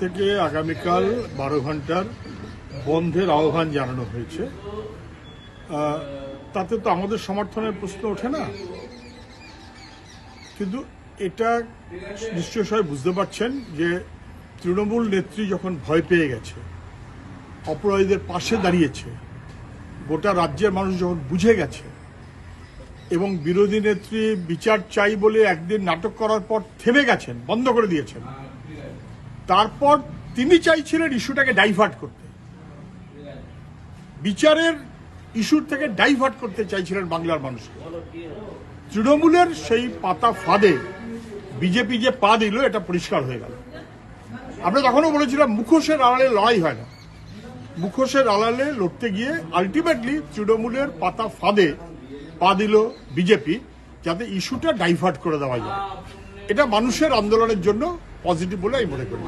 থেকে আগামীকাল বারো ঘণ্টার বন্ধের আহ্বান জানানো হয়েছে। তাতে তো আমাদের সমর্থনের প্রশ্ন ওঠে না। কিন্তু এটা নিশ্চয় সবাই বুঝতে পারছেন যে তৃণমূল নেত্রী যখন ভয় পেয়ে গেছে, অপরাধীদের পাশে দাঁড়িয়েছে, গোটা রাজ্যের মানুষ যখন বুঝে গেছে, এবং বিরোধী নেত্রী বিচার চাই বলে একদিন নাটক করার পর থেমে গেছেন, বন্ধ করে দিয়েছেন তারপর তিনি চাইছিলেন ইস্যুটাকে ডাইভার্ট করতে। বিচারের ইস্যুর থেকে ডাইভার্ট করতে চাইছিলেন বাংলার মানুষকে। তৃণমূলের সেই পাতা ফাঁদে বিজেপি যে পা দিল, এটা পরিষ্কার হয়ে গেল। আমরা তখনও বলেছিলাম, মুখোশের আড়ালে লড়াই হয় না। মুখোশের আড়ালে লড়তে গিয়ে আলটিমেটলি তৃণমূলের পাতা ফাঁদে পা দিল বিজেপি, যাতে ইস্যুটা ডাইভার্ট করে দেওয়া যায়। এটা মানুষের আন্দোলনের জন্য পজিটিভ বলে আমি মনে করি।